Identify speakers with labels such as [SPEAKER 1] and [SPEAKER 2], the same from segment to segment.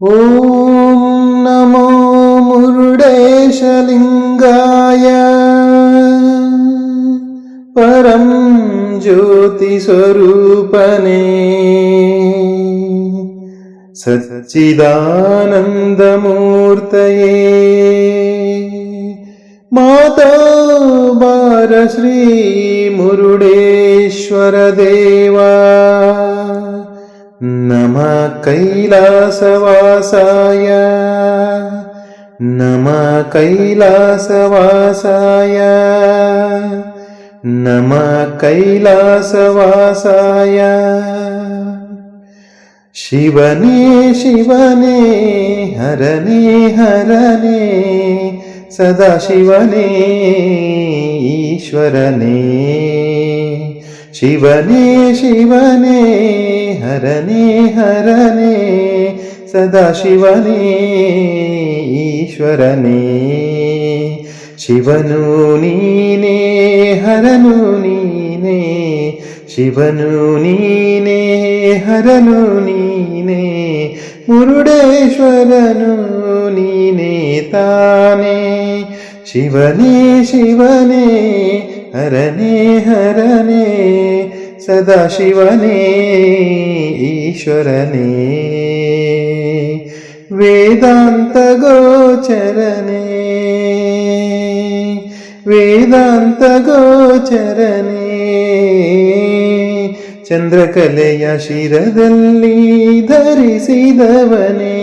[SPEAKER 1] ॐ नमो मुरुडेशलिङ्गाय परं ज्योतिस्वरूपने सच्चिदानन्दमूर्तये माता बारश्रीमुरुडेश्वरदेवा नमः कैलासवासाय। नमः कैलासवासाय। नमः कैलासवासाय। शिवने शिवने हरने हरने सदा शिवने ईश्वरने। शिवने शिवने ಹರನೇ ಹರನೇ ಸದಾ ಶಿವನೇ ಈಶ್ವರನೇ. ಶಿವನು ನೀನೇ, ಹರನು ನೀನೇ. ಶಿವನು ನೀನೇ, ಹರನು ನೀನೇ. ಮುರುಡೇಶ್ವರನು ನೀನೇ ತಾನೇ. ಶಿವನೇ ಶಿವನೇ, ಹರನೇ ಹರನೇ. ಸದಾ ಶಿವನೇ, ಈಶ್ವರನೇ. ವೇದಾಂತ ಗೋಚರನೇ ವೇದಾಂತ ಗೋಚರನೇ ಚಂದ್ರಕಲೆಯ ಶಿರದಲ್ಲಿ ಧರಿಸಿದವನೇ,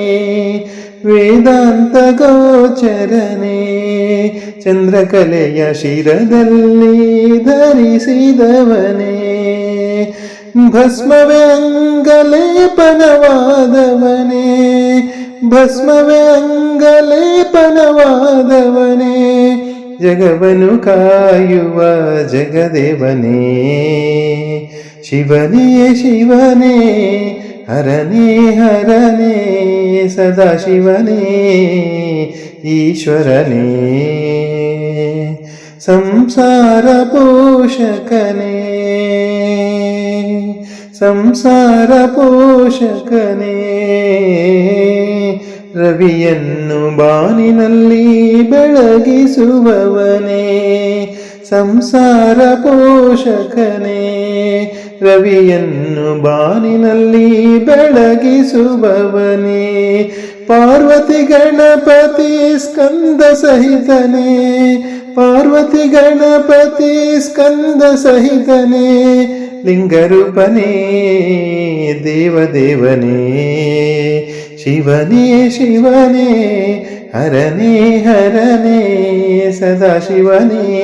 [SPEAKER 1] ವೇದಾಂತ ಗೋಚರನೇ ಚಂದ್ರಕಲೆಯ ಶಿರದಲ್ಲಿ ಧರಿಸಿದವನೇ ಭಸ್ಮವೇ ಅಂಗಲೇಪನವಾದವನೇ ಭಸ್ಮವೇ ಅಂಗಲೇಪನವಾದವನೇ ಜಗವನು ಕಾಯುವ ಜಗದೇವನೇ ಶಿವನೇ ಶಿವನೇ ಹರನೇ ಹರನೇ ಸದಾ ಶಿವನೇ ಈಶ್ವರನೇ ಸಂಸಾರ ಪೋಷಕನೇ ಸಂಸಾರ ಪೋಷಕನೇ. ರವಿಯನ್ನು ಬಾನಿನಲ್ಲಿ ಬೆಳಗಿಸುವವನೇ. ಸಂಸಾರ ಪೋಷಕನೇ. ರವಿಯನ್ನು ಬಾನಿನಲ್ಲಿ ಬೆಳಗಿಸುವವನೇ. ಪಾರ್ವತಿ ಗಣಪತಿ ಸ್ಕಂದ ಸಹಿತನೇ. ಪಾರ್ವತಿ ಗಣಪತಿ ಸ್ಕಂದ ಸಹಿತನೇ. ಲಿಂಗರೂಪನೇ, ದೇವದೇವನೇ. ಶಿವನೇ ಶಿವನೇ, ಹರನೇ ಹರನೇ, ಸದಾ ಶಿವನೇ,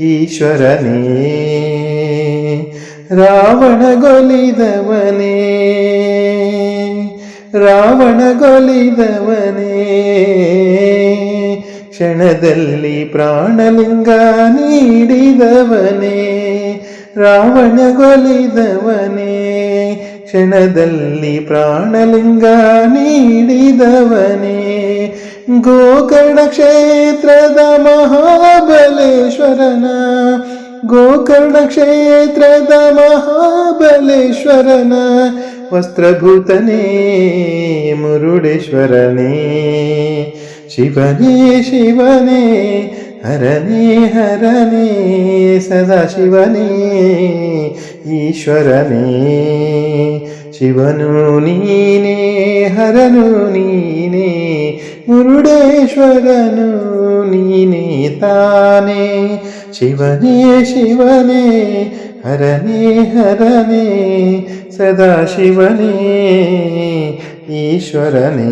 [SPEAKER 1] ಈಶ್ವರನೇ. ರಾವಣ ಗೊಲಿದವನೇ ರಾವಣ ಗೊಲಿದವನೇ ಕ್ಷಣದಲ್ಲಿ ಪ್ರಾಣಲಿಂಗ ನೀಡಿದವನೇ. ರಾವಣ ಕೊಲಿದವನೇ ಕ್ಷಣದಲ್ಲಿ ಪ್ರಾಣಲಿಂಗ ನೀಡಿದವನೇ. ಗೋಕರ್ಣ ಕ್ಷೇತ್ರದ ಮಹಾಬಲೇಶ್ವರನ, ಗೋಕರ್ಣ ಕ್ಷೇತ್ರದ ಮಹಾಬಲೇಶ್ವರನ, ವಸ್ತ್ರಭೂತನೇ ಮುರುಡೇಶ್ವರನೇ. ಶಿವನೇ ಶಿವನೇ హరణే హరణే సదాశివనే ఈశ్వరనే శివను నీనే హరను నీనే మురుడేశ్వరను నీనే తానే శివనే శివనే హరనే హరనే సదాశివనే ఈశ్వరనే